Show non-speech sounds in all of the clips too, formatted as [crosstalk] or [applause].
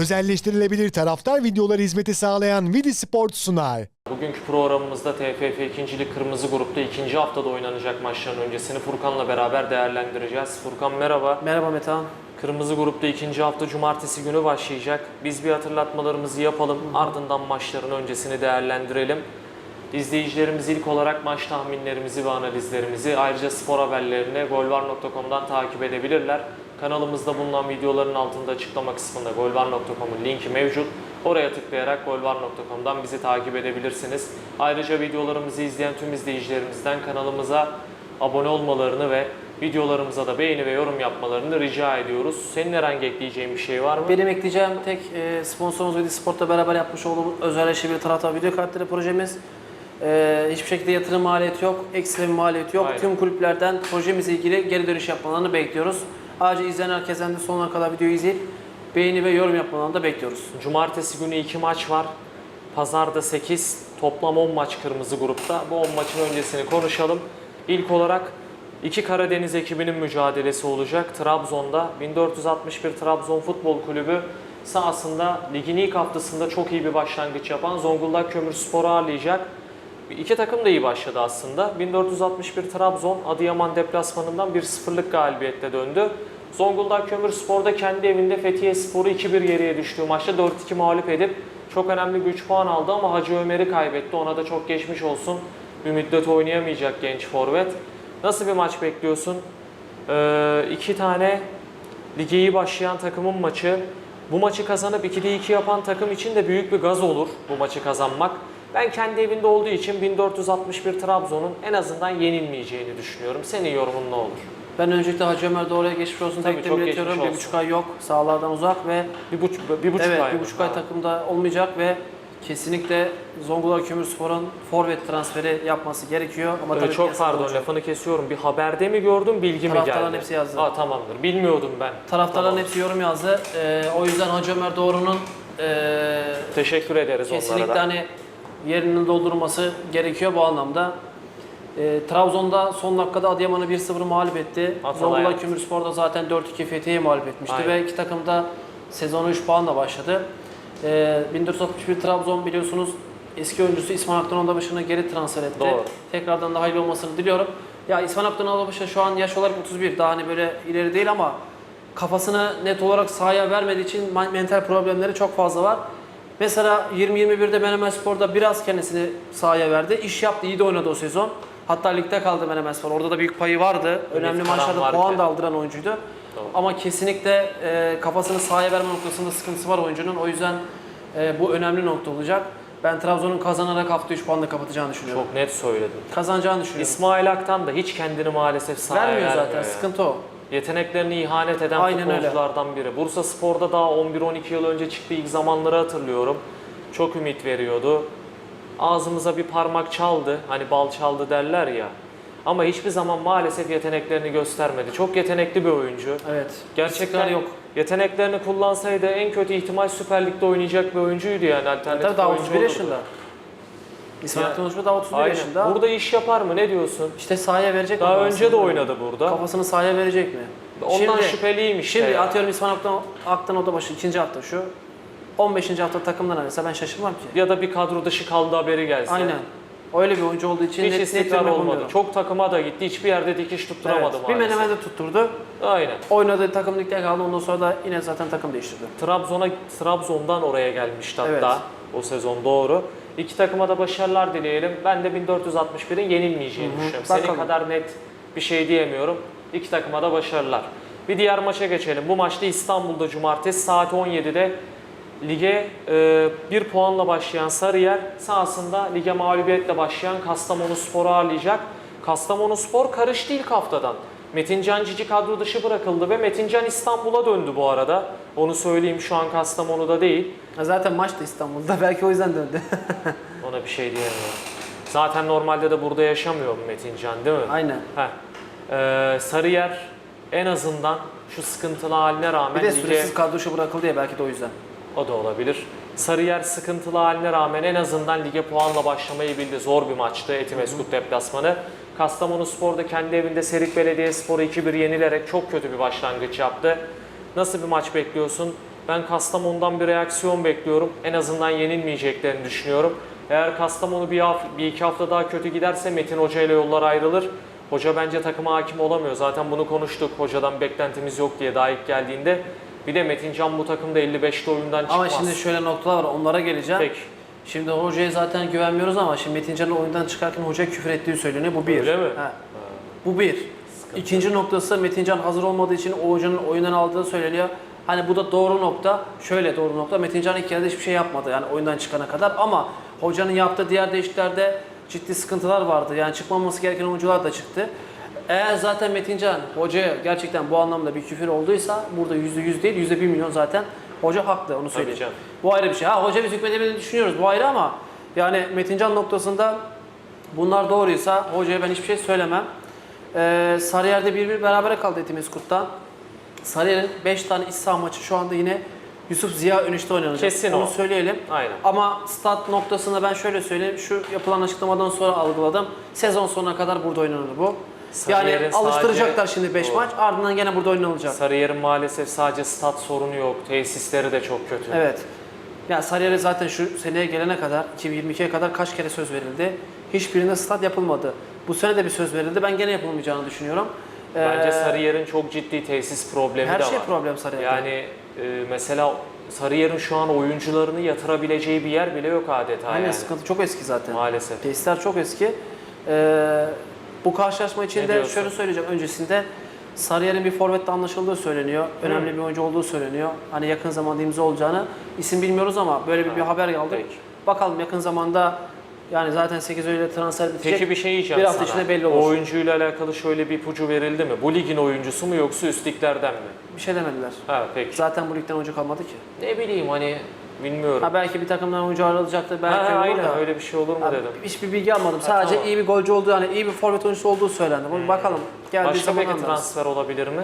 Özelleştirilebilir taraftar videoları hizmeti sağlayan Vidi Sport sunar. Bugünkü programımızda TFF 2. Lig Kırmızı Grup'ta ikinci haftada oynanacak maçların öncesini Furkan'la beraber değerlendireceğiz. Furkan merhaba. Merhaba Metehan. Kırmızı Grup'ta ikinci hafta cumartesi günü başlayacak. Biz bir hatırlatmalarımızı yapalım. Ardından maçların öncesini değerlendirelim. İzleyicilerimiz ilk olarak maç tahminlerimizi ve analizlerimizi ayrıca spor haberlerini golvar.com'dan takip edebilirler. Kanalımızda bulunan videoların altında açıklama kısmında golvar.com'un linki mevcut. Oraya tıklayarak golvar.com'dan bizi takip edebilirsiniz. Ayrıca videolarımızı izleyen tüm izleyicilerimizden kanalımıza abone olmalarını ve videolarımıza da beğeni ve yorum yapmalarını rica ediyoruz. Senin herhangi ekleyeceğin bir şey var mı? Benim ekleyeceğim tek e, sponsorumuz Vedi Sport'la beraber yapmış olduğumuz özelleşebilir taraftar video kartları projemiz. E, hiçbir şekilde yatırım maliyeti yok, ekstra bir maliyeti yok. Aynen. Tüm kulüplerden projemizle ilgili geri dönüş yapmalarını bekliyoruz. Ayrıca izleyen herkesten de sonuna kadar videoyu izleyip beğeni ve yorum yapmalarını da bekliyoruz. Cumartesi günü 2 maç var. Pazarda 8, toplam 10 maç kırmızı grupta. Bu 10 maçın öncesini konuşalım. İlk olarak iki Karadeniz ekibinin mücadelesi olacak. Trabzon'da 1461 Trabzon Futbol Kulübü sahasında ligin ilk haftasında çok iyi bir başlangıç yapan Zonguldak Kömürspor'u ağırlayacak. İki takım da iyi başladı aslında. 1461 Trabzon Adıyaman deplasmanından 1-0'lık galibiyetle döndü. Zonguldak Kömürspor'da kendi evinde Fethiye Spor'u 2-1 geriye düştüğü maçta 4-2 mağlup edip çok önemli bir 3 puan aldı ama Hacı Ömer'i kaybetti. Ona da çok geçmiş olsun. Bir müddet oynayamayacak genç forvet. Nasıl bir maç bekliyorsun? Ee, iki tane lige iyi başlayan takımın maçı. Bu maçı kazanıp 2'de 2 yapan takım için de büyük bir gaz olur bu maçı kazanmak. Ben kendi evinde olduğu için 1461 Trabzon'un en azından yenilmeyeceğini düşünüyorum. Senin yorumun ne olur? Ben öncelikle Hacı Ömer doğruya geçmiş olsun. Tabii, çok geçmiş Bir olsun. buçuk ay yok. Sağlardan uzak ve Bir buçuk, bir buçuk evet, ay. bir mı? buçuk ay Ha. takımda olmayacak ve kesinlikle Zonguldak Kömürspor'un forvet transferi yapması gerekiyor. Ama Ee, tabii çok piyasada pardon olacak. lafını kesiyorum. Bir haberde mi gördüm, bilgi mi geldi? Taraftarların hepsi yazdı. Aa, tamamdır. Bilmiyordum ben. Taraftarların Tamam. hepsi yorum yazdı. Ee, o yüzden Hacı Ömer Doğru'nun ee, Teşekkür ederiz onlara kesinlikle da. hani yerinin doldurulması gerekiyor bu anlamda. Ee, Trabzon'da son dakikada Adıyaman'ı 1-0 mağlup etti. Zonguldak yaptı. Kömürspor'da zaten 4-2 Fethiye'yi mağlup etmişti Aynen. ve iki takım da sezonu 3 puanla başladı. Ee, 1461 Trabzon biliyorsunuz eski oyuncusu İsmail Aktan Ondabaşı'nı geri transfer etti. Doğru. Tekrardan da hayırlı olmasını diliyorum. Ya İsmail Aktan Ondabaşı şu an yaş olarak 31 daha hani böyle ileri değil ama kafasını net olarak sahaya vermediği için mental problemleri çok fazla var. Mesela 20-21'de Menemen Spor'da biraz kendisini sahaya verdi. İş yaptı, iyi de oynadı o sezon. Hatta ligde kaldı Menemen Spor. Orada da büyük payı vardı. Önemli falan maçlarda puan da aldıran oyuncuydu. Doğru. Ama kesinlikle e, kafasını sahaya verme noktasında sıkıntısı var oyuncunun. O yüzden e, bu önemli nokta olacak. Ben Trabzon'un kazanarak hafta 3 puanla kapatacağını düşünüyorum. Çok net söyledin. Kazanacağını düşünüyorum. İsmail Aktan da hiç kendini maalesef sahaya Vermiyor vermiyor zaten, ya. sıkıntı o. Yeteneklerini ihanet eden Aynen öyle. futbolculardan biri. Bursa Spor'da daha 11-12 yıl önce çıktığı ilk zamanları hatırlıyorum. Çok ümit veriyordu. Ağzımıza bir parmak çaldı. Hani bal çaldı derler ya. Ama hiçbir zaman maalesef yeteneklerini göstermedi. Çok yetenekli bir oyuncu. Evet. Gerçekten yok. Yeteneklerini kullansaydı en kötü ihtimal Süper Lig'de oynayacak bir oyuncuydu yani alternatif Tabii daha oyuncu 31 olurdu. yaşında. İsmail Ya, Aktan Hoca daha 31 Aynen. yaşında. Burada iş yapar mı? Ne diyorsun? işte sahaya verecek Daha mi önce de oynadı burada. Kafasını sahaya verecek mi? Ondan Şimdi- şüpheliyim işte. Şimdi ya. atıyorum İsmail Aktan, Aktan Odabaşı ikinci hafta şu. 15. hafta takımdan arasa ben şaşırmam ki. Ya da bir kadro dışı kaldı haberi gelse. Aynen. Öyle bir oyuncu olduğu için Hiç net, istikrar olmadı. Çok takıma da gitti. Hiçbir yerde dikiş tutturamadı Evet, Bir menemende tutturdu. Aynen. Oynadığı takım ligde kaldı. Ondan sonra da yine zaten takım değiştirdi. Trabzon'a Trabzon'dan oraya gelmişti hatta Evet. o sezon doğru. İki takıma da başarılar dileyelim. Ben de 1461'in yenilmeyeceğini Hı hı. düşünüyorum. Senin Bakalım. kadar net bir şey diyemiyorum. İki takıma da başarılar. Bir diğer maça geçelim. Bu maçta İstanbul'da cumartesi saat 17'de lige e, bir puanla başlayan Sarıyer sahasında lige mağlubiyetle başlayan Kastamonu Spor'u ağırlayacak. Kastamonu Spor karıştı ilk haftadan. Metincan Cici kadro dışı bırakıldı ve Metincan İstanbul'a döndü bu arada. Onu söyleyeyim şu an Kastamonu'da değil. Zaten maç da İstanbul'da. [laughs] Belki o yüzden döndü. [laughs] Ona bir şey diyemiyorum. Zaten normalde de burada yaşamıyor Metincan değil mi? Aynen. Heh. Ee, Sarıyer en azından şu sıkıntılı haline rağmen Bir de lige- süresiz kadro dışı bırakıldı ya belki de o yüzden. o da olabilir. Sarıyer sıkıntılı haline rağmen en azından lige puanla başlamayı bildi. Zor bir maçtı Etimeskut deplasmanı. Kastamonu Spor da kendi evinde Serik Belediyespor'u 2-1 yenilerek çok kötü bir başlangıç yaptı. Nasıl bir maç bekliyorsun? Ben Kastamonu'dan bir reaksiyon bekliyorum. En azından yenilmeyeceklerini düşünüyorum. Eğer Kastamonu bir, haf- bir iki hafta daha kötü giderse Metin Hoca ile yollar ayrılır. Hoca bence takıma hakim olamıyor. Zaten bunu konuştuk. Hocadan beklentimiz yok diye daha ilk geldiğinde. Bir de Metin Can bu takımda 55'te oyundan çıkmaz. Ama şimdi şöyle noktalar var onlara geleceğim. Peki. Şimdi hocaya zaten güvenmiyoruz ama şimdi Metin Can'ın oyundan çıkarken hocaya küfür ettiği söyleniyor. Bu bir. Öyle mi? He. Bu bir. İkinci noktası Metin Can hazır olmadığı için o hocanın oyundan aldığı söyleniyor. Hani bu da doğru nokta. Şöyle doğru nokta. Metin Can ilk yarıda hiçbir şey yapmadı yani oyundan çıkana kadar ama hocanın yaptığı diğer değişiklerde ciddi sıkıntılar vardı. Yani çıkmaması gereken oyuncular da çıktı. Eğer zaten Metin Can hocaya gerçekten bu anlamda bir küfür olduysa burada yüzde yüz değil yüzde bir milyon zaten hoca haklı onu söyleyeyim. canım. Bu ayrı bir şey. Ha hoca biz hükmedemediğini düşünüyoruz bu ayrı ama yani Metin Can noktasında bunlar doğruysa hocaya ben hiçbir şey söylemem. Ee, Sarıyer'de 1-1 berabere kaldı Etimesgut'tan. Sarıyer'in 5 tane iç saha maçı şu anda yine Yusuf Ziya Önüş'te oynanacak. Kesin Onu o. söyleyelim. Aynen. Ama stat noktasında ben şöyle söyleyeyim. Şu yapılan açıklamadan sonra algıladım. Sezon sonuna kadar burada oynanır bu. Sarıyer'in yani alıştıracaklar sadece- şimdi 5 Doğru. maç ardından gene burada oynanılacak. Sarıyer'in maalesef sadece stat sorunu yok. Tesisleri de çok kötü. Evet. Ya Sarıyer'e zaten şu seneye gelene kadar 2022'ye kadar kaç kere söz verildi? Hiçbirinde stat yapılmadı. Bu sene de bir söz verildi. Ben gene yapılmayacağını düşünüyorum. Bence Ee, Sarıyer'in çok ciddi tesis problemi her de şey var. problem Sarıyer'de. Yani e, mesela Sarıyer'in şu an oyuncularını yatırabileceği bir yer bile yok adeta Aynen yani. sıkıntı çok eski zaten. Maalesef. Tesisler çok eski. Ee, bu karşılaşma için de diyorsun? şöyle söyleyeceğim. Öncesinde Sarıyer'in bir forvette anlaşıldığı söyleniyor. Önemli bir oyuncu olduğu söyleniyor. Hani yakın zamanda imza olacağını. İsim bilmiyoruz ama böyle bir, bir haber aldık. Peki. Bakalım yakın zamanda yani zaten 8 Eylül'de transfer bitecek. Peki bir şey diyeceğim Bir hafta sana. içinde belli O olur. oyuncuyla alakalı şöyle bir ipucu verildi mi? Bu ligin oyuncusu mu yoksa üst liglerden mi? Bir şey demediler. Ha peki. Zaten bu ligden oyuncu kalmadı ki. Ne bileyim hani bilmiyorum. Ha belki bir takımdan oyuncu ayrılacaktır. Belki Ha, olur aynen da. öyle bir şey olur mu Abi, dedim. Hiçbir bilgi almadım. Sadece tamam. iyi bir golcü olduğu, yani iyi bir forvet oyuncusu olduğu söylendi. Bunu bakalım. Geldiği Başka peki anlarız. transfer olabilir mi?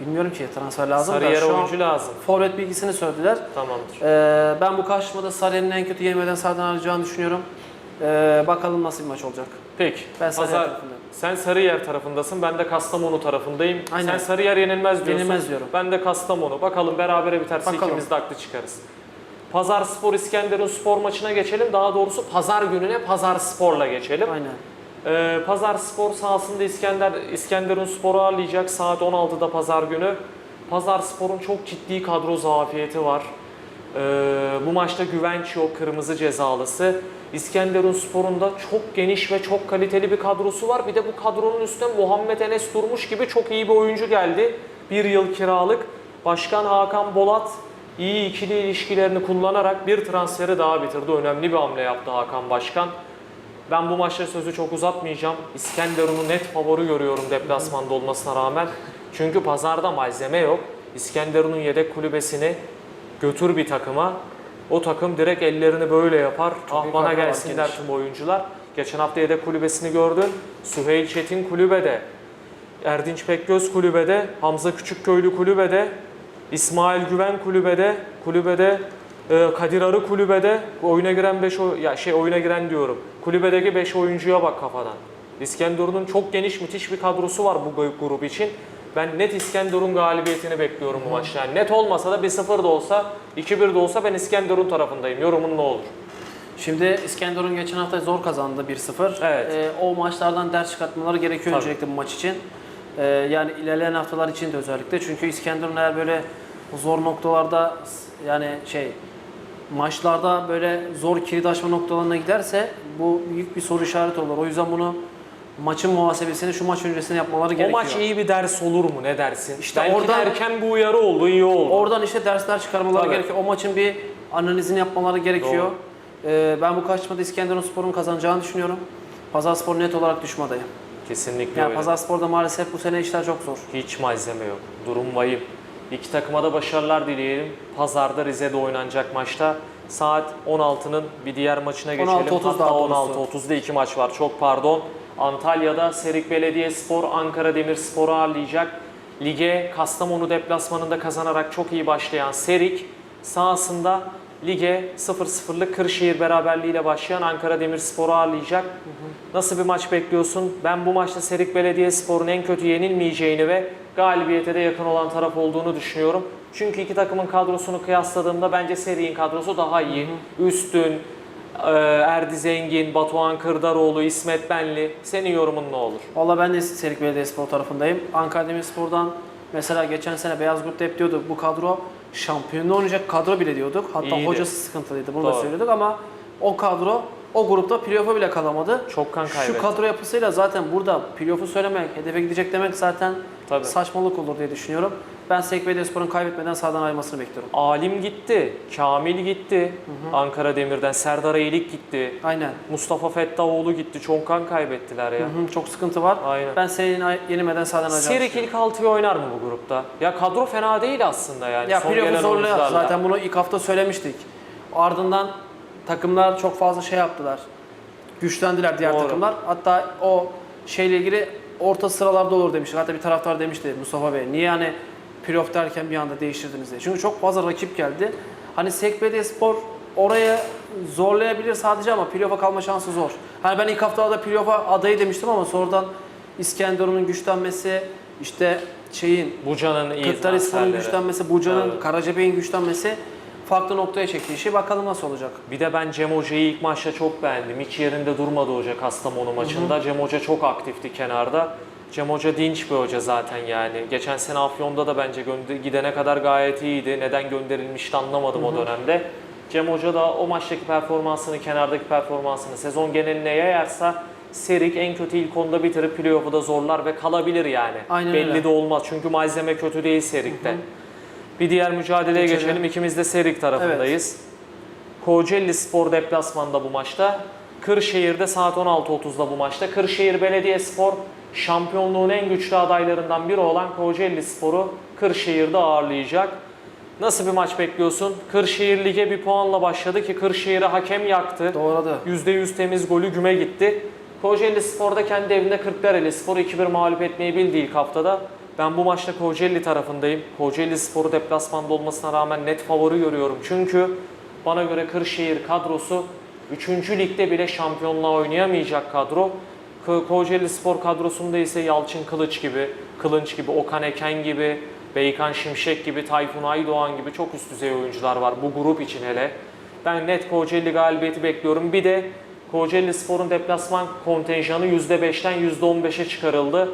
Bilmiyorum ki transfer lazım da Sarıyer'e şu an oyuncu lazım. forvet bilgisini söylediler. Tamamdır. Ee, ben bu karşılaşmada Sarıyer'in en kötü yenmeden sağdan arayacağını düşünüyorum. Ee, bakalım nasıl bir maç olacak. Peki. Ben Sarıyer Pazar- tarafındayım. Sen Sarıyer tarafındasın, ben de Kastamonu tarafındayım. Aynen. Sen Sarıyer yenilmez diyorsun. Yenilmez diyorum. Ben de Kastamonu. Bakalım berabere biterse Bakalım. ikimiz de haklı çıkarız. Pazar Spor İskenderun Spor maçına geçelim. Daha doğrusu pazar gününe Pazar Spor'la geçelim. Aynen. Ee, Pazar Spor sahasında İskender İskenderun Spor'u ağırlayacak saat 16'da Pazar günü. Pazar Spor'un çok ciddi kadro zafiyeti var. Ee, bu maçta güvenç yok, kırmızı cezalısı. İskenderun Spor'un da çok geniş ve çok kaliteli bir kadrosu var. Bir de bu kadronun üstüne Muhammed Enes Durmuş gibi çok iyi bir oyuncu geldi. Bir yıl kiralık. Başkan Hakan Bolat iyi ikili ilişkilerini kullanarak bir transferi daha bitirdi. Önemli bir hamle yaptı Hakan Başkan. Ben bu maçta sözü çok uzatmayacağım. İskenderun'u net favori görüyorum deplasmanda olmasına rağmen. Çünkü pazarda malzeme yok. İskenderun'un yedek kulübesini götür bir takıma. O takım direkt ellerini böyle yapar. ah iyi bana gelsinler geniş. tüm oyuncular. Geçen hafta yedek kulübesini gördün. Süheyl Çetin kulübede. Erdinç Pekgöz kulübede. Hamza Küçükköylü kulübede. İsmail Güven kulübede. Kulübede e, Kadir Arı kulübede. Oyuna giren 5 ya şey oyuna giren diyorum. Kulübedeki 5 oyuncuya bak kafadan. İskenderun'un çok geniş müthiş bir kadrosu var bu gru- grup için. Ben net İskenderun galibiyetini bekliyorum bu maçta. Yani net olmasa da 1-0 da olsa, 2-1 de olsa ben İskenderun tarafındayım. Yorumun ne olur? Şimdi İskenderun geçen hafta zor kazandı 1-0. Evet. Ee, o maçlardan ders çıkartmaları gerekiyor Tabii. öncelikle bu maç için. Ee, yani ilerleyen haftalar için de özellikle. Çünkü İskenderun eğer böyle zor noktalarda yani şey maçlarda böyle zor kilit açma noktalarına giderse bu büyük bir soru işareti olur. O yüzden bunu maçın muhasebesini şu maç öncesinde yapmaları O gerekiyor. maç iyi bir ders olur mu? Ne dersin? İşte Belki oradan- erken bir uyarı oldu, iyi oldu. Oradan işte dersler çıkarmaları Tabii. gerekiyor. O maçın bir analizini yapmaları gerekiyor. Ee, ben bu karşılaşmada İskenderun Spor'un kazanacağını düşünüyorum. Pazar Spor net olarak düşme adayı. Kesinlikle Yani öyle. Pazar Spor'da maalesef bu sene işler çok zor. Hiç malzeme yok. Durum vahim. İki takıma da başarılar dileyelim. Pazarda Rize'de oynanacak maçta. Saat 16'nın bir diğer maçına geçelim. 16.30 Hatta daha doğrusu. 16.30'da iki maç var. Çok pardon. Antalya'da Serik Belediyespor Ankara Demirspor'u ağırlayacak. Lige Kastamonu deplasmanında kazanarak çok iyi başlayan Serik sahasında lige 0-0'lık Kırşehir beraberliğiyle başlayan Ankara Demirspor'u ağırlayacak. Nasıl bir maç bekliyorsun? Ben bu maçta Serik Belediyespor'un en kötü yenilmeyeceğini ve galibiyete de yakın olan taraf olduğunu düşünüyorum. Çünkü iki takımın kadrosunu kıyasladığımda bence Seri'nin kadrosu daha iyi. Üstün, e, Erdi Zengin, Batuhan Kırdaroğlu, İsmet Benli. Senin yorumun ne olur? Valla ben de Serik Belediyespor tarafındayım. Ankara Demirspor'dan mesela geçen sene Beyaz Grup'ta hep diyorduk bu kadro şampiyonluğu oynayacak kadro bile diyorduk. Hatta İyiydi. hocası sıkıntılıydı bunu da Doğru. söylüyorduk ama o kadro o grupta playoff'a bile kalamadı. Çok kan kaybetti. Şu kadro yapısıyla zaten burada playoff'u söylemek, hedefe gidecek demek zaten Tabii. saçmalık olur diye düşünüyorum. Ben Belediyespor'un kaybetmeden sahadan ayrılmasını bekliyorum. Alim gitti, Kamil gitti, Ankara Demir'den Serdar Eğilik gitti, Aynen. Mustafa Fettahoğlu gitti. Çok kan kaybettiler ya. Hı hı, çok sıkıntı var. Aynen. Ben Serik'in yenilmeden sahadan ayrılacağını Serik ilk 6'yı oynar mı bu grupta? Ya kadro fena değil aslında yani. Ya playoff'u zorluyor. Zaten bunu ilk hafta söylemiştik. Ardından takımlar çok fazla şey yaptılar. Güçlendiler diğer Doğru. takımlar. Hatta o şeyle ilgili orta sıralarda olur demiştik. Hatta bir taraftar demişti Mustafa Bey. Niye hani playoff derken bir anda değiştirdiniz diye. Çünkü çok fazla rakip geldi. Hani Sekbede Spor oraya zorlayabilir sadece ama playoff'a kalma şansı zor. Hani ben ilk haftalarda playoff'a adayı demiştim ama sonradan İskenderun'un güçlenmesi, işte şeyin Buca'nın iyi güçlenmesi, Buca'nın, Evet. Karacabey'in güçlenmesi farklı noktaya çektiği işi. Bakalım nasıl olacak. Bir de ben Cem Hoca'yı ilk maçta çok beğendim. Hiç yerinde durmadı hoca Kastamonu maçında. Cem Hoca çok aktifti kenarda. Cem Hoca dinç bir hoca zaten yani. Geçen sene Afyon'da da bence gidene kadar gayet iyiydi. Neden gönderilmişti anlamadım o dönemde. Cem Hoca da o maçtaki performansını, kenardaki performansını sezon geneline yayarsa Serik en kötü ilk onda bitirip playoff'u da zorlar ve kalabilir yani. Aynen Belli öyle. de olmaz çünkü malzeme kötü değil Serik'te. Bir diğer mücadeleye Geçelim. geçelim. İkimiz de Serik tarafındayız. Kocaeli Spor deplasmanda bu maçta. Kırşehir'de saat 16.30'da bu maçta. Kırşehir Belediyespor şampiyonluğun en güçlü adaylarından biri olan Kocaeli Spor'u Kırşehir'de ağırlayacak. Nasıl bir maç bekliyorsun? Kırşehir lige bir puanla başladı ki Kırşehir'i hakem yaktı. Doğradı. %100 temiz golü güme gitti. Kocaeli Spor'da kendi evinde Kırklareli Spor'u 2-1 mağlup etmeyi bildi ilk haftada. Ben bu maçta Kocaeli tarafındayım. Kocaeli Spor'u deplasmanda olmasına rağmen net favori görüyorum. Çünkü bana göre Kırşehir kadrosu 3. ligde bile şampiyonluğa oynayamayacak kadro. Ko- Kocaeli Spor kadrosunda ise Yalçın Kılıç gibi, Kılınç gibi, Okan Eken gibi, Beykan Şimşek gibi, Tayfun Aydoğan gibi çok üst düzey oyuncular var bu grup için hele. Ben net Kocaeli galibiyeti bekliyorum. Bir de Kocaeli Spor'un deplasman kontenjanı %5'ten %15'e çıkarıldı.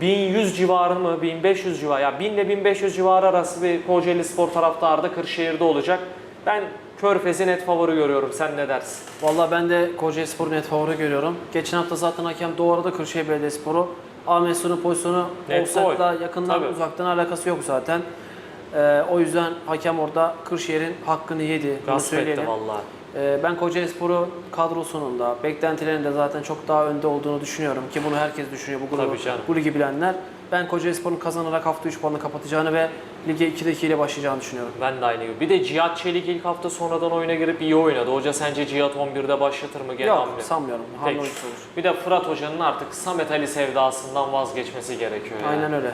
1100 civarı mı, 1500 civarı, ya 1000 ile 1500 civarı arası bir Kocaeli Spor taraftarı da Kırşehir'de olacak. Ben Körfez'i net favori görüyorum. Sen ne dersin? Valla ben de Kocaeli Spor'u net favori görüyorum. Geçen hafta zaten hakem doğradı Kırşehir Belediyespor'u. Ahmet Su'nun pozisyonu offside'la yakından Tabii. uzaktan alakası yok zaten. Ee, o yüzden hakem orada Kırşehir'in hakkını yedi. Gasp etti söyleyelim. Ee, ben Kocaeli Spor'u kadrosunun da, beklentilerin de zaten çok daha önde olduğunu düşünüyorum ki bunu herkes düşünüyor bu grubu, bu ligi bilenler. Ben Kocaeli Spor'un kazanarak hafta 3 puanla kapatacağını ve lige 2'de 2 ile başlayacağını düşünüyorum. Ben de aynı gibi. Bir de Cihat Çelik ilk hafta sonradan oyuna girip iyi oynadı. Hoca sence Cihat 11'de başlatır mı gene Yok hamle? sanmıyorum. Peki. olur. Bir de Fırat Hoca'nın artık Samet Ali sevdasından vazgeçmesi gerekiyor. Yani. Aynen öyle.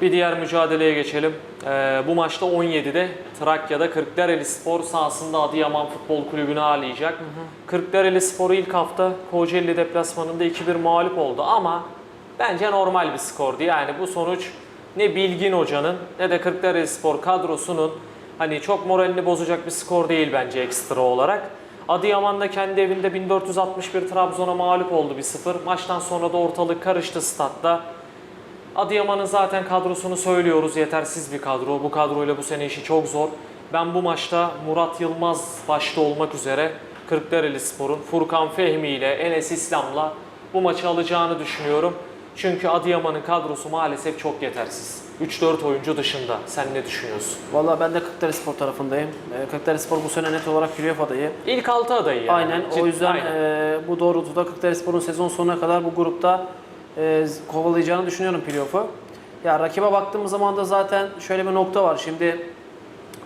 Bir diğer mücadeleye geçelim. Ee, bu maçta 17'de Trakya'da Kırklareli Spor sahasında Adıyaman Futbol Kulübü'nü ağırlayacak. Kırklareli Spor ilk hafta Kocaeli deplasmanında 2-1 mağlup oldu ama bence normal bir skordu. Yani bu sonuç ne Bilgin Hoca'nın ne de Kırklareli Spor kadrosunun hani çok moralini bozacak bir skor değil bence ekstra olarak. Adıyaman da kendi evinde 1461 Trabzon'a mağlup oldu 1-0. Maçtan sonra da ortalık karıştı statta. Adıyaman'ın zaten kadrosunu söylüyoruz. Yetersiz bir kadro. Bu kadroyla bu sene işi çok zor. Ben bu maçta Murat Yılmaz başta olmak üzere Kırklareli Spor'un Furkan Fehmi ile Enes İslam'la bu maçı alacağını düşünüyorum. Çünkü Adıyaman'ın kadrosu maalesef çok yetersiz. 3-4 oyuncu dışında. Sen ne düşünüyorsun? Valla ben de Kırklareli Spor tarafındayım. Ee, Kırklareli Spor bu sene net olarak playoff adayı. İlk 6 adayı yani. Aynen. Cid- o yüzden aynen. e, bu doğrultuda Kırklareli Spor'un sezon sonuna kadar bu grupta e, kovalayacağını düşünüyorum playoff'u. Ya rakibe baktığımız zaman da zaten şöyle bir nokta var. Şimdi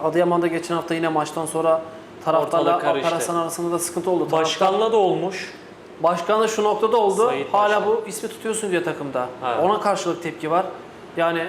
Adıyaman'da geçen hafta yine maçtan sonra taraftarla. Alparslan arasında da sıkıntı oldu. Başkanla da olmuş. Başkan da şu noktada oldu. Sayit Hala Başkan. bu ismi tutuyorsun diyor takımda. Evet. Ona karşılık tepki var. Yani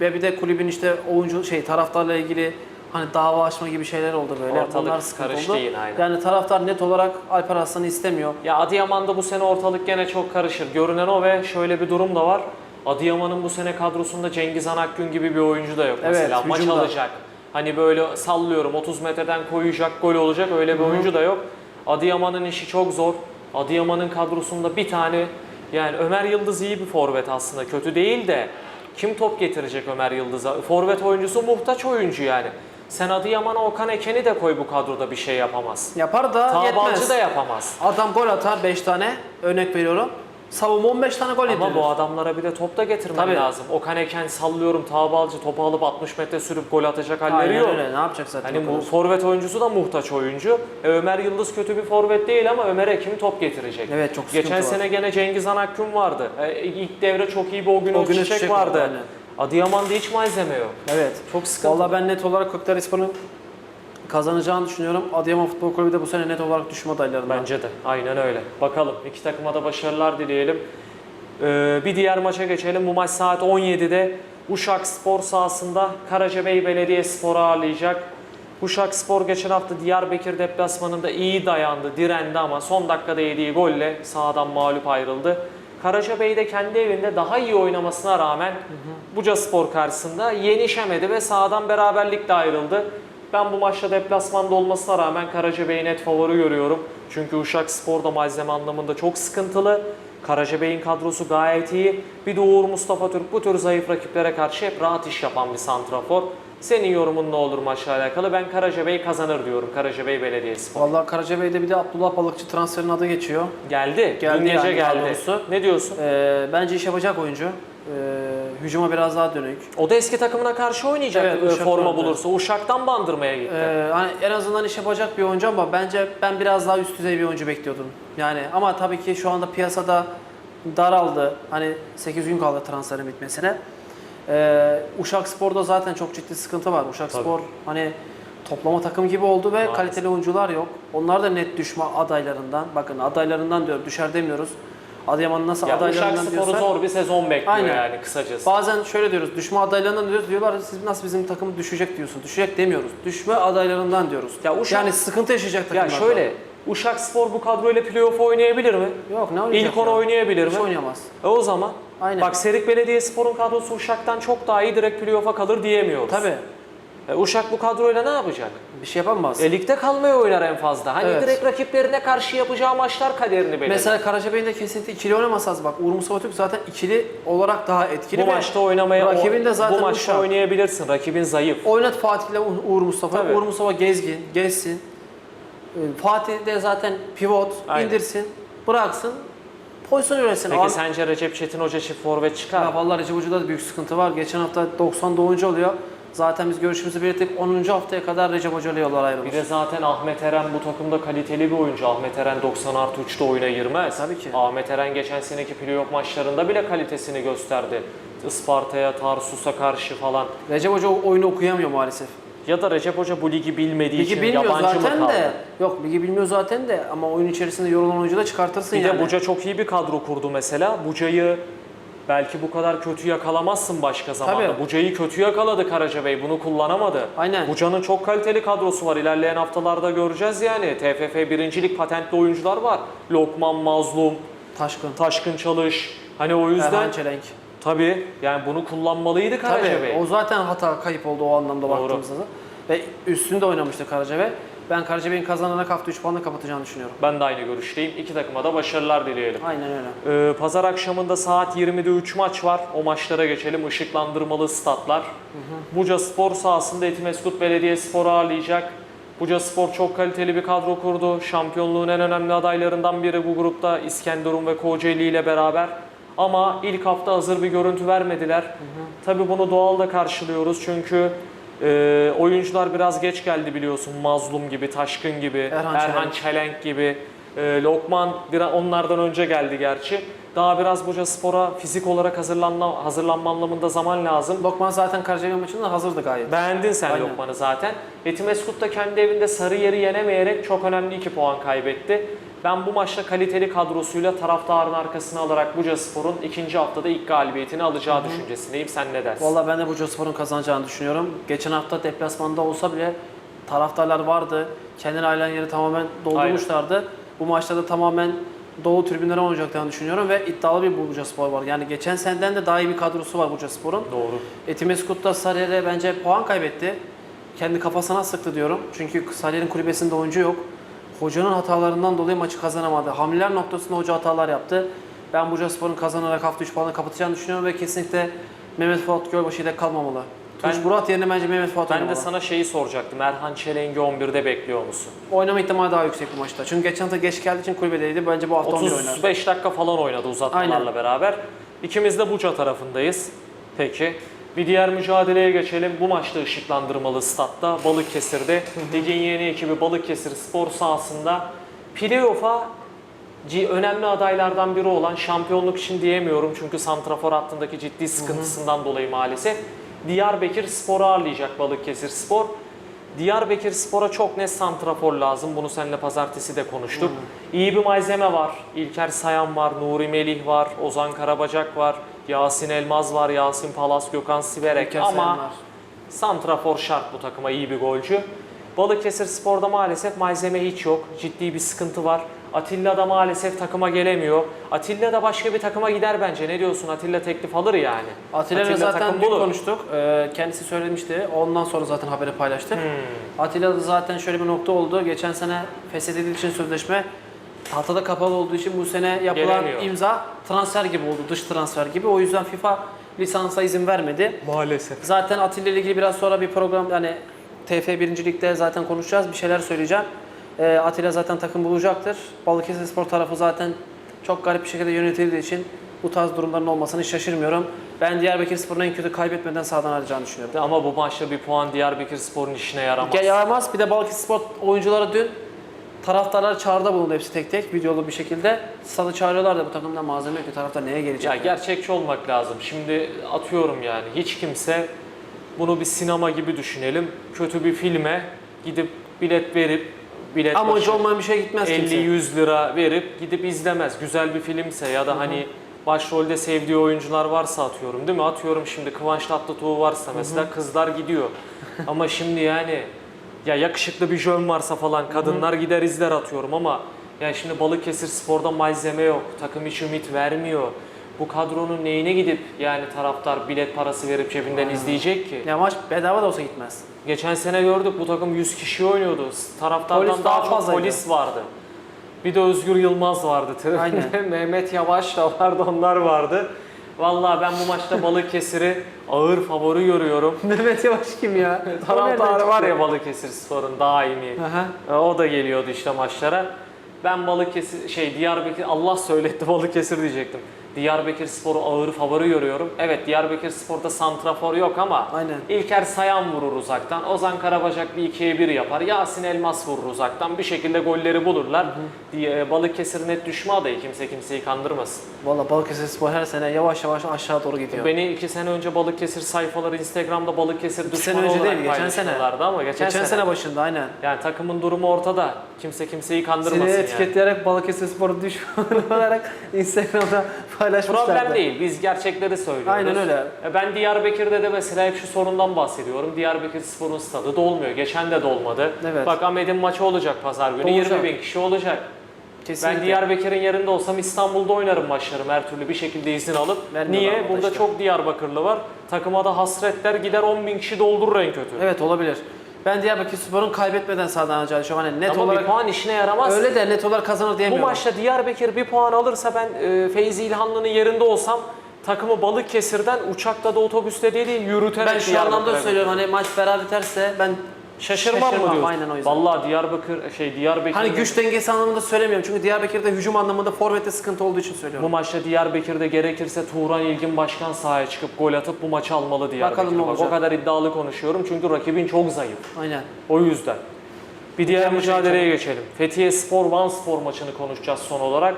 ve bir de kulübün işte oyuncu şey taraftarla ilgili hani dava açma gibi şeyler oldu böyle. Ortalık sıkıntı karıştı oldu. yine, aynen. Yani taraftar net olarak Alper Aslan'ı istemiyor. Ya Adıyaman'da bu sene ortalık gene çok karışır. Görünen o ve şöyle bir durum da var. Adıyaman'ın bu sene kadrosunda Cengiz Han Akgün gibi bir oyuncu da yok Evet, mesela. Maç hücumda. alacak. Hani böyle sallıyorum 30 metreden koyacak, gol olacak öyle bir oyuncu da yok. Adıyaman'ın işi çok zor. Adıyaman'ın kadrosunda bir tane yani Ömer Yıldız iyi bir forvet aslında. Kötü değil de kim top getirecek Ömer Yıldız'a? Forvet oyuncusu muhtaç oyuncu yani. Sen Adıyaman'a Okan Eken'i de koy bu kadroda bir şey yapamaz. Yapar da Tabalcı yetmez. da yapamaz. Adam gol atar 5 tane. Örnek veriyorum. Savunma 15 tane gol Ama bu adamlara bir de top da getirmen Tabii. lazım. Okan Eken sallıyorum Tabalcı topu alıp 60 metre sürüp gol atacak halleri Aynen yok. öyle. Ne yapacak zaten? Hani bu forvet oyuncusu da muhtaç oyuncu. E, Ömer Yıldız kötü bir forvet değil ama Ömer'e kim top getirecek? Evet, çok sıkıntı Geçen var. sene gene Cengiz Han Akgün vardı. E, ilk devre çok iyi bir o gün O gün Çiçek vardı, aynen. Adıyaman'da hiç malzeme yok. Evet. Çok sıkıntı. Vallahi ben net olarak Koktarispor'un kazanacağını düşünüyorum. Adıyaman Futbol Kulübü de bu sene net olarak düşme adaylarından. Bence de. Aynen öyle. Bakalım. iki takıma da başarılar dileyelim. Ee, bir diğer maça geçelim. Bu maç saat 17'de Uşak Spor sahasında Karacabey Belediyespor'u ağırlayacak. Uşak Spor geçen hafta Diyarbakır deplasmanında iyi dayandı, direndi ama son dakikada yediği golle sahadan mağlup ayrıldı. Karacabey de kendi evinde daha iyi oynamasına rağmen Buca Spor karşısında yenişemedi ve sahadan beraberlikle ayrıldı. Ben bu maçta deplasmanda olmasına rağmen Karacabey'i net favori görüyorum. Çünkü Uşak Spor da malzeme anlamında çok sıkıntılı. Karacabey'in kadrosu gayet iyi. Bir de Uğur Mustafa Türk bu tür zayıf rakiplere karşı hep rahat iş yapan bir santrafor. Senin yorumun ne olur maçla alakalı? Ben Karacabey kazanır diyorum. Karacabey Belediyespor. Vallahi Karacabey'de bir de Abdullah Balıkçı transferinin adı geçiyor. Geldi. Geldi Dün gece yani geldi. doğrusu. Ne diyorsun? Ee, bence iş yapacak oyuncu. Ee, hücuma biraz daha dönük. O da eski takımına karşı oynayacak Evet, e, forma oynadı. bulursa. Uşak'tan bandırmaya gitti. Ee, hani en azından iş yapacak bir oyuncu ama bence ben biraz daha üst düzey bir oyuncu bekliyordum. Yani ama tabii ki şu anda piyasada daraldı. Hani 8 gün kaldı transferin bitmesine. Ee, Uşak Spor'da zaten çok ciddi sıkıntı var. Uşak Tabii. Spor hani toplama takım gibi oldu ve Maalesef. kaliteli oyuncular yok. Onlar da net düşme adaylarından. Bakın adaylarından diyor, düşer demiyoruz. Adıyaman nasıl ya Uşak adaylarından Spor'u diyorsa. zor bir sezon bekliyor Aynen. yani kısacası. Bazen şöyle diyoruz, düşme adaylarından diyoruz, diyorlar siz nasıl bizim takım düşecek diyorsun. Düşecek demiyoruz, düşme adaylarından diyoruz. Ya Uşak- yani sıkıntı yaşayacak Ya takımlar. şöyle, Uşak Spor bu kadroyla playoff oynayabilir mi? Yok ne oynayacak İlk onu ya? oynayabilir Hiç mi? oynayamaz. E o zaman Aynen. bak Serik Belediyespor'un kadrosu Uşak'tan çok daha iyi direkt playoff'a kalır diyemiyoruz. Tabii. E Uşak bu kadroyla ne yapacak? Bir şey yapamaz. E ligde kalmayı oynar en fazla. Hani Evet. direkt rakiplerine karşı yapacağı maçlar kaderini belirler. Mesela Karacabey'in de kesinlikle ikili oynamazsaz bak. Uğur Mustafa Türk zaten ikili olarak daha etkili bu maçta oynamaya rakibin de zaten bu maçta Uşak. oynayabilirsin. Rakibin zayıf. Oynat Fatih'le U- Uğur Mustafa. Tabii. Uğur Mustafa gezgin, gezsin. Ee, Fatih de zaten pivot, Aynen. indirsin, bıraksın. Pozisyon üretsin. Peki An- sence Recep Çetin Hoca çift forvet çıkar Ya mı? vallahi Recep Hoca'da da büyük sıkıntı var. Geçen hafta 90 oyuncu oluyor. Zaten biz görüşümüzü belirttik. 10. haftaya kadar Recep Hoca ile yollar ayrılmış. Bir de zaten Ahmet Eren bu takımda kaliteli bir oyuncu. Ahmet Eren 90 artı 3'te oyuna girmez. Tabii ki. Ahmet Eren geçen seneki playoff maçlarında bile kalitesini gösterdi. Isparta'ya, Tarsus'a karşı falan. Recep Hoca o oyunu okuyamıyor maalesef. Ya da Recep Hoca bu ligi bilmediği Ligi için bilmiyor yabancı mı zaten kaldı? de. Yok ligi bilmiyor zaten de ama oyun içerisinde yorulan oyuncu da çıkartırsın Bir yani. de Buca çok iyi bir kadro kurdu mesela. Buca'yı belki bu kadar kötü yakalamazsın başka zamanda. Tabii. Buca'yı kötü yakaladı Karacabey. Bunu kullanamadı. Aynen. Buca'nın çok kaliteli kadrosu var. İlerleyen haftalarda göreceğiz yani. TFF birincilik patentli oyuncular var. Lokman, Mazlum, Taşkın. Taşkın Çalış. Hani o yüzden Erhan Çelenk. Tabii yani bunu kullanmalıydı Karacabey. Tabii o zaten hata kayıp oldu o anlamda Doğru. baktığımızda da. Ve üstünde oynamıştı Karacabey. Ben Karacabey'in kazanarak hafta 3 puanla kapatacağını düşünüyorum. Ben de aynı görüşteyim. İki takıma da başarılar dileyelim. Aynen öyle. Ee, Pazar akşamında saat 20'de 3 maç var. O maçlara geçelim. Işıklandırmalı statlar. Buca Spor sahasında Etimeskut Belediyespor'u ağırlayacak. Buca Spor çok kaliteli bir kadro kurdu. Şampiyonluğun en önemli adaylarından biri bu grupta İskenderun ve Kocaeli ile beraber. Ama ilk hafta hazır bir görüntü vermediler. Tabii bunu doğal da karşılıyoruz çünkü e, oyuncular biraz geç geldi biliyorsun. Mazlum gibi, Taşkın gibi, Erhan Erhan, Çelenk. Çelenk gibi. E, Lokman biraz onlardan önce geldi gerçi. Daha biraz Buca Spor'a fizik olarak hazırlanma, hazırlanma anlamında zaman lazım. Lokman zaten Karacabey maçında hazırdı gayet. Beğendin sen Aynen. Lokman'ı zaten. Etimeskut da kendi evinde Sarıyer'i yenemeyerek çok önemli 2 puan kaybetti. Ben bu maçta kaliteli kadrosuyla taraftarın arkasına alarak Buca Spor'un ikinci haftada ilk galibiyetini alacağı düşüncesindeyim. Sen ne dersin? Vallahi ben de Buca Spor'un kazanacağını düşünüyorum. Geçen hafta deplasmanda olsa bile taraftarlar vardı. Kendini ailen yeri tamamen doldurmuşlardı. Bu maçta da tamamen Doğu tribünlere oynayacaklarını düşünüyorum ve iddialı bir Burca Spor var. Yani geçen seneden de daha iyi bir kadrosu var Burca Spor'un. Doğru. Etimeskut da Sarıyer'e bence puan kaybetti. Kendi kafasına sıktı diyorum. Çünkü Sarıyer'in kulübesinde oyuncu yok. Hocanın hatalarından dolayı maçı kazanamadı. Hamleler noktasında hoca hatalar yaptı. Ben Burca Spor'un kazanarak hafta 3 puanla kapatacağını düşünüyorum ve kesinlikle Mehmet Fuat Gölbaşı ile kalmamalı. Tunç Ben- Murat yerine bence Mehmet Fuat Ben de oynamalı. sana şeyi soracaktım. Erhan Çelenk'i 11'de bekliyor musun? Oynama ihtimali daha yüksek bu maçta. Çünkü geçen hafta geç geldiği için kulübedeydi. Bence bu hafta 11 oynar. 35 dakika falan oynadı uzatmalarla Aynen. beraber. İkimiz de Buca tarafındayız. Peki. Bir diğer mücadeleye geçelim. Bu maçta ışıklandırmalı statta Balıkesir'de ligin yeni ekibi Balıkesir spor sahasında playoff'a önemli adaylardan biri olan şampiyonluk için diyemiyorum çünkü santrafor hattındaki ciddi sıkıntısından dolayı maalesef Diyarbakır Spor'u ağırlayacak Balıkesir Spor. Diyarbakır Spor'a çok net santrafor lazım. Bunu seninle pazartesi de konuştuk. İyi bir malzeme var. İlker Sayan var, Nuri Melih var, Ozan Karabacak var, Yasin Elmaz var, Yasin Palas, Gökhan Siverek İlker ama. Santrafor şart bu takıma iyi bir golcü. Balıkesir Spor'da maalesef malzeme hiç yok. Ciddi bir sıkıntı var. Atilla da maalesef takıma gelemiyor. Atilla da başka bir takıma gider bence. Ne diyorsun? Atilla teklif alır yani. Atilla Atilla zaten dün bulur. konuştuk. Ee, kendisi söylemişti. Ondan sonra zaten haberi paylaştık. Hmm. Atilla da zaten şöyle bir nokta oldu. Geçen sene feshedildiği için sözleşme tahtada kapalı olduğu için bu sene yapılan Gelemiyor. imza transfer gibi oldu. Dış transfer gibi. O yüzden FIFA lisansa izin vermedi. Maalesef. Zaten Atilla ile ilgili biraz sonra bir program yani TF 1. Lig'de zaten konuşacağız. Bir şeyler söyleyeceğim. Ee, Atilla zaten takım bulacaktır. Balıkesir Spor tarafı zaten çok garip bir şekilde yönetildiği için bu tarz durumların olmasını şaşırmıyorum. Ben Diyarbakır Spor'un en kötü kaybetmeden sağdan alacağını düşünüyorum. Ama bu maçta bir puan Diyarbakır Spor'un işine yaramaz. Gel yaramaz. Bir de Balıkesir Spor oyuncuları dün taraftarlar çağrıda bulundu hepsi tek tek videolu bir şekilde. Salı çağırıyorlar da bu takımda malzeme yok ki taraftar neye gelecek? Ya gerçekçi olmak lazım. Şimdi atıyorum yani hiç kimse bunu bir sinema gibi düşünelim. Kötü bir filme gidip bilet verip bilet Amacı olmayan bir şey gitmez kimse. 50-100 lira verip gidip izlemez. Güzel bir filmse ya da hani başrolde sevdiği oyuncular varsa atıyorum değil mi? Atıyorum şimdi Kıvanç Tatlıtuğ varsa mesela kızlar gidiyor. [laughs] ama şimdi yani ya yakışıklı bir jön varsa falan kadınlar gider izler atıyorum ama yani şimdi Balıkesir Spor'da malzeme yok. Takım hiç ümit vermiyor. Bu kadronun neyine gidip yani taraftar bilet parası verip cebinden izleyecek ki? Ya maç bedava da olsa gitmez. Geçen sene gördük bu takım 100 kişi oynuyordu. Taraftardan Polis daha, daha çok fazlaydı. polis vardı. Bir de Özgür Yılmaz vardı. Aynen. [laughs] Mehmet Yavaş da vardı, onlar vardı. Vallahi ben bu maçta Balıkesir'i ağır favori görüyorum. [laughs] Mehmet Yavaş kim ya? [laughs] Taraftarı var ya Balıkesir Spor'un daimi. Aha. E, O da geliyordu işte maçlara. Ben Balıkesir, şey Diyarbakır, Allah söyletti Balıkesir diyecektim. Diyarbakır Spor'u ağır favori görüyorum. Evet Diyarbakır Spor'da santrafor yok ama Aynen. İlker Sayan vurur uzaktan. Ozan Karabacak bir ikiye bir yapar. Yasin Elmas vurur uzaktan. Bir şekilde golleri bulurlar. Diye, Balıkesir net düşme adayı. Kimse kimseyi kandırmasın. Valla Balıkesir Spor her sene yavaş yavaş aşağı doğru gidiyor. Beni iki sene önce Balıkesir sayfaları Instagram'da Balıkesir düşmanı sene önce olarak değil, geçen sene. ama geçen, Geçen sene başında aynen. Yani takımın durumu ortada. Kimse kimseyi kandırmasın Seni yani. etiketleyerek Balıkesir Spor'u düşmanı [laughs] olarak Instagram'da paylaşmışlardı. Problem değil. Biz gerçekleri söylüyoruz. Aynen öyle. E Ben Diyarbakır'da da mesela hep şu sorundan bahsediyorum. Diyarbakır Spor'un stadı dolmuyor. Geçen de dolmadı. Evet. Bak Ahmet'in maçı olacak pazar günü. Olacak. 20 bin kişi olacak. Kesinlikle. Ben Diyarbakır'ın yerinde olsam İstanbul'da oynarım maçlarımı her türlü bir şekilde izin alıp. Vermiyorlar Niye? burada Burada işte. çok Diyarbakırlı var. Takıma da hasretler gider 10 bin kişi doldurur en kötü. Evet olabilir. Ben Diyarbakır Spor'un kaybetmeden sağdan alacağını düşünüyorum. Hani net Ama olarak bir puan işine yaramaz. öyle de net olarak kazanır Bu diyemiyorum. maçta Diyarbakır bir puan alırsa ben e, Feyzi İlhanlı'nın yerinde olsam takımı Balıkesir'den uçakta da otobüste değil yürüterek ben şu anlamda söylüyorum hani maç beraber biterse ben Şaşırmam, mı Şaşırmam, diyorsun? aynen o yüzden. Vallahi Diyarbakır şey Diyarbakır hani güç dengesi anlamında söylemiyorum. Çünkü Diyarbakır'da hücum anlamında forvette sıkıntı olduğu için bu söylüyorum. maçta Diyarbakır'da gerekirse Turan İlgin Başkan sahaya çıkıp gol atıp bu maçı almalı Diyarbakır. Bakalım ne Bak, o olacak. kadar iddialı konuşuyorum çünkü rakibin çok zayıf. Aynen. O yüzden. Bir diğer maça mücadeleye geçelim. Fethiye Spor Van Spor maçını konuşacağız son olarak.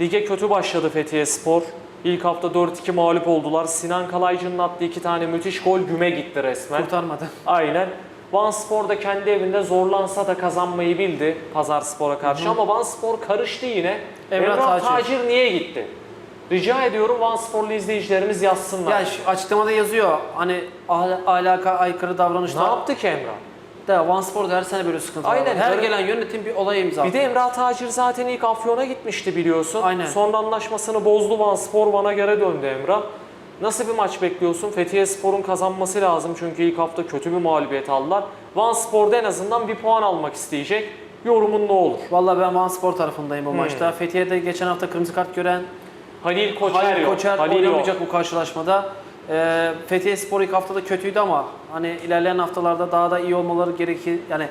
Lige kötü başladı Fethiye Spor. İlk hafta 4-2 mağlup oldular. Sinan Kalaycı'nın attığı iki tane müthiş gol güme gitti resmen. Kurtarmadı. Aynen. Van Spor da kendi evinde zorlansa da kazanmayı bildi Pazar Spor'a karşı ama Van Spor karıştı yine. Emrah Emrah, Tacir. Tacir. niye gitti? Rica ediyorum Van Sporlu izleyicilerimiz yazsınlar. Ya şu açıklamada yazıyor hani ahl- ahlaka aykırı ne davranışlar. yaptı ki Emrah? De Van Spor'da her sene böyle sıkıntılar Aynen, var. Her böyle- gelen yönetim bir olay imza Bir de. Emrah Tacir zaten ilk Afyon'a gitmişti biliyorsun. Aynen. Sonra anlaşmasını bozdu Van Spor Van'a göre döndü Emrah. Nasıl bir maç bekliyorsun? Fethiye Spor'un kazanması lazım çünkü ilk hafta kötü bir mağlubiyet aldılar. Van Spor'da en azından bir puan almak isteyecek. Yorumun ne olur? Vallahi ben Van Spor tarafındayım Hmm. bu maçta. Fethiye'de geçen hafta kırmızı kart gören Halil Koçer Halil yok. Koçer Halil yok. oynamayacak bu karşılaşmada. Ee, Fethiye Spor ilk haftada kötüydü ama hani ilerleyen haftalarda daha da iyi olmaları gerekir. Yani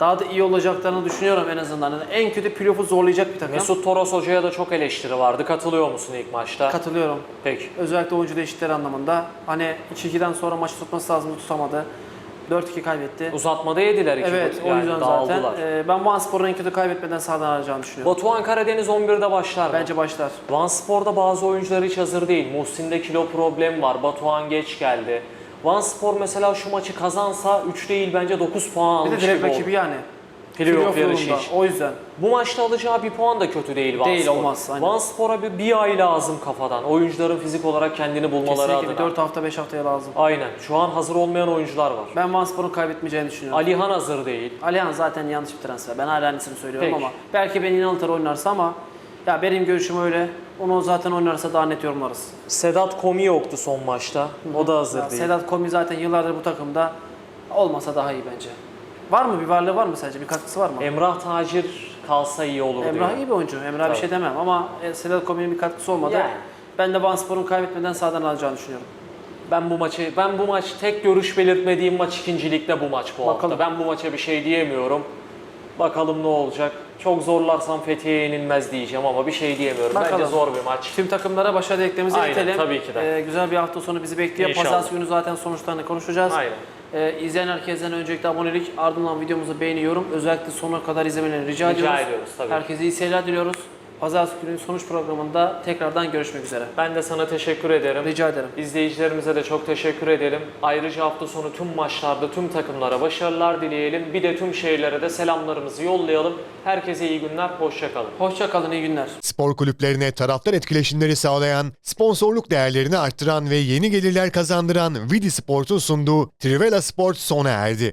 daha da iyi olacaklarını düşünüyorum en azından. Yani en kötü playoff'u zorlayacak bir takım. Mesut Toros Hoca'ya da çok eleştiri vardı. Katılıyor musun ilk maçta? Katılıyorum. Peki. Özellikle oyuncu değişiklikleri anlamında. Hani 2-2'den sonra maçı tutması lazım tutamadı. 4-2 kaybetti. Uzatmada yediler iki Evet gol. o yani yüzden zaten. dağıldılar. Ee, ben Van Spor'un en kötü kaybetmeden sağdan alacağını düşünüyorum. Batuhan Karadeniz 11'de başlar mı? Bence başlar. Van Spor'da bazı oyuncular hiç hazır değil. Muhsin'de kilo problem var. Batuhan geç geldi. Van Spor mesela şu maçı kazansa 3 değil bence 9 puan Bir de almış direkt gibi rakibi oldu. yani. Playoff Playoff yarışı yolunda. için. O yüzden. Bu maçta alacağı bir puan da kötü değil Van Değil, Spor. olmaz, aynen. Van Spor'a bir, bir ay lazım kafadan. Oyuncuların fizik olarak kendini bulmaları Kesinlikle adına. 4 hafta 5 haftaya lazım. Aynen. Şu an hazır olmayan oyuncular var. Ben Van Spor'un kaybetmeyeceğini düşünüyorum. Alihan hazır değil. Alihan zaten yanlış bir transfer. Ben hala aynısını söylüyorum Peki. ama belki beni inanılır oynarsa ama ya benim görüşüm öyle. Onu zaten oynarsa daha net yorumlarız. Sedat Komi yoktu son maçta. O da hazır Ya değil. Sedat Komi zaten yıllardır bu takımda olmasa daha iyi bence. Var mı bir varlığı var mı sence? Bir katkısı var mı? Emrah Tacir kalsa iyi olur Emrah diyor. iyi bir oyuncu. Emrah Tabii. bir şey demem ama e, Sedat Komi'nin bir katkısı olmadı. Yani. Ben de Van Spor'un kaybetmeden sağdan alacağını düşünüyorum. Ben bu maçı, ben bu maç tek görüş belirtmediğim maç ikincilikte bu maç bu Bakalım. hafta. Ben bu maça bir şey diyemiyorum. Bakalım ne olacak. Çok zorlarsam Fethiye'ye yenilmez diyeceğim ama bir şey diyemiyorum. Bence Bakalım. zor bir maç. Tüm takımlara başarı dileklerimizi Aynen, iletelim. tabii ki de. Ee, güzel bir hafta sonu bizi bekliyor. İnşallah. Pazartesi günü zaten sonuçlarını konuşacağız. Aynen. Ee, izleyen herkesten öncelikle abonelik, ardından videomuzu beğeniyorum. Özellikle sonuna kadar izlemelerini rica, Rica ediyoruz. ediyoruz, tabii. Herkese iyi seyirler diliyoruz. Pazartesi günü sonuç programında tekrardan görüşmek üzere. Ben de sana teşekkür ederim. Rica ederim. İzleyicilerimize de çok teşekkür edelim. Ayrıca hafta sonu tüm maçlarda tüm takımlara başarılar dileyelim. Bir de tüm şehirlere de selamlarımızı yollayalım. Herkese iyi günler, hoşçakalın. Hoşça kalın, iyi günler. Spor kulüplerine taraftar etkileşimleri sağlayan, sponsorluk değerlerini arttıran ve yeni gelirler kazandıran Vidi Sport'un sunduğu Trivela Sport sona erdi.